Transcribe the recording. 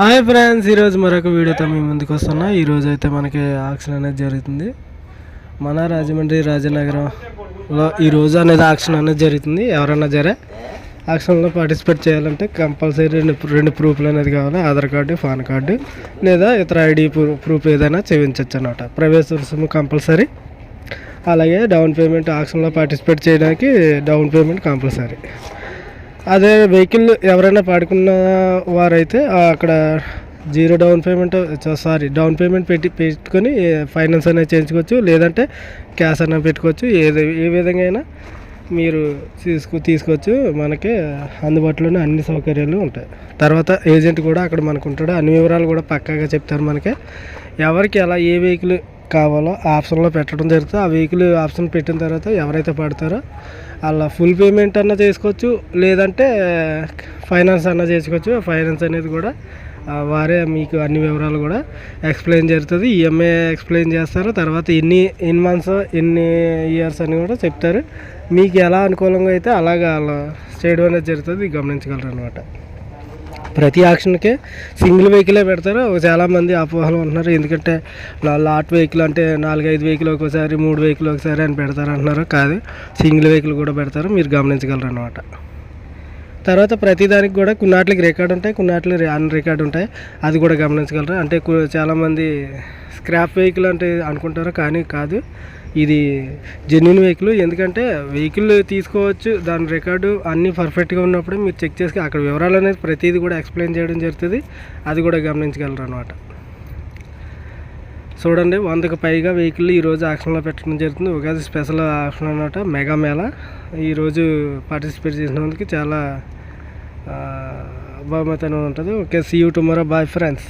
Hi friends ఈరోజు మరొక వీడియోతో మీ ముందుకు వస్తున్నా. ఈరోజు అయితే మనకి ఆక్షన్ అనేది జరుగుతుంది. మన రాజమండ్రి రాజనగరంలో ఈరోజు అనేది ఆక్షన్ అనేది జరుగుతుంది. ఎవరన్నా జరే ఆక్షన్లో పార్టిసిపేట్ చేయాలంటే కంపల్సరీ రెండు రెండు ప్రూఫ్లు అనేది కావాలి. ఆధార్ కార్డు పాన్ కార్డు లేదా ఇతర ఐడి ప్రూఫ్ ఏదైనా చేయించవచ్చు అనమాట ప్రవేశ రుసుము కంపల్సరీ. అలాగే డౌన్ పేమెంట్ ఆక్షన్లో పార్టిసిపేట్ చేయడానికి డౌన్ పేమెంట్ కంపల్సరీ. అదే వెహికల్ ఎవరైనా పాడుకున్న వారైతే అక్కడ zero down payment sorry down payment పెట్టి పెట్టుకొని ఫైనాన్స్ అనేది చేయించుకోవచ్చు. లేదంటే క్యాష్ అన్న పెట్టుకోవచ్చు. ఏది ఏ విధంగా అయినా మీరు తీసుకు తీసుకోవచ్చు. మనకి అందుబాటులోనే అన్ని సౌకర్యాలు ఉంటాయి. తర్వాత ఏజెంట్ కూడా అక్కడ మనకు ఉంటాడు అన్ని వివరాలు కూడా పక్కాగా చెప్తారు మనకి. ఎవరికి ఎలా ఏ వెహికల్ కావాలో ఆప్షన్లో పెట్టడం జరుగుతుంది. ఆ వెహికల్ ఆప్షన్ పెట్టిన తర్వాత ఎవరైతే పడతారో అలా ఫుల్ పేమెంట్ అన్న చేసుకోవచ్చు లేదంటే ఫైనాన్స్ అన్న చేసుకోవచ్చు. ఫైనాన్స్ అనేది కూడా వారే మీకు అన్ని వివరాలు కూడా ఎక్స్ప్లెయిన్ జరుగుతుంది. ఈఎంఐ ఎక్స్ప్లెయిన్ చేస్తారు. తర్వాత ఎన్ని ఎన్ని మంత్స్ ఎన్ని ఇయర్స్ అని కూడా చెప్తారు. మీకు ఎలా అనుకూలంగా అయితే అలాగా అలా చేయడం అనేది జరుగుతుంది. గమనించగలరు అనమాట ప్రతి ఆక్షన్కి సింగిల్ వెహికలే పెడతారు. చాలామంది అపోహలు ఉంటున్నారు. ఎందుకంటే లాట్ వెహికల్ అంటే నాలుగైదు వెహికల్ ఒకసారి మూడు వెహికల్ ఒకసారి అని పెడతారు అంటున్నారు కాదు సింగిల్ వెహికల్ కూడా పెడతారు. మీరు గమనించగలరు అనమాట తర్వాత ప్రతిదానికి కూడా కొన్నాట్లకి రికార్డు ఉంటాయి కొన్నాటికి అన్ రికార్డు ఉంటాయి. అది కూడా గమనించగలరు. అంటే చాలామంది స్క్రాప్ వెహికల్ అంటే అనుకుంటారు కానీ కాదు. ఇది జెన్యున్ వెహికల్ ఎందుకంటే వెహికల్ తీసుకోవచ్చు దాని రికార్డు అన్నీ పర్ఫెక్ట్గా ఉన్నప్పుడు మీరు చెక్ చేసి అక్కడ వివరాలు అనేది ప్రతిదీ కూడా ఎక్స్ప్లెయిన్ చేయడం జరుగుతుంది. అది కూడా గమనించగలరు అనమాట చూడండి వందకు పైగా వెహికల్ ఈరోజు ఆక్షన్లో పెట్టడం జరుగుతుంది. ఉగాది స్పెషల్ ఆక్షన్ అనమాట మెగా మేళ ఈరోజు పార్టిసిపేట్ చేసినందుకు చాలా బహుమతి అనేది ఉంటుంది. Okay see you tomorrow bye friends